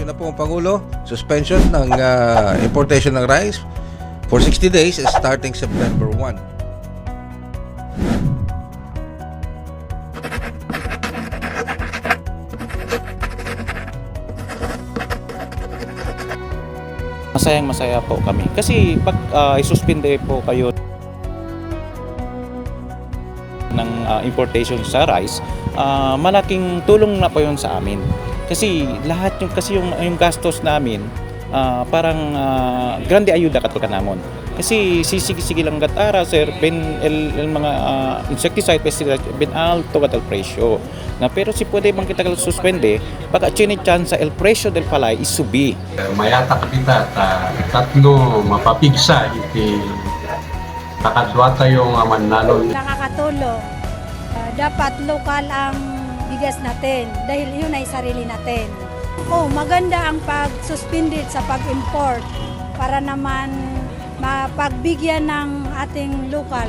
Nag-issue na po ang Pangulo, suspension ng ah, importation ng rice for 60 days starting September 1. Masayang masaya po kami. Kasi pag uh, isuspinde po kayo ng ah, importation sa rice, ah, malaking tulong na po yun sa amin. Kasi lahat yung kasi yung yung gastos namin ah, parang ah, grande ayuda kato kanamon. Kasi sisigi-sige lang gatara sir ben el, el mga ah, insecticide pesticide ben alto kat el presyo. Na pero si pwede bang kita suspende pag chini chance el presyo del palay isubi. mayata kita ta tatlo mapapigsa iti takadwata yung uh, manalo nakakatulong. Ah, dapat lokal ang bigas natin dahil yun ay sarili natin. Oh, maganda ang pag-suspended sa pag-import para naman mapagbigyan ng ating lokal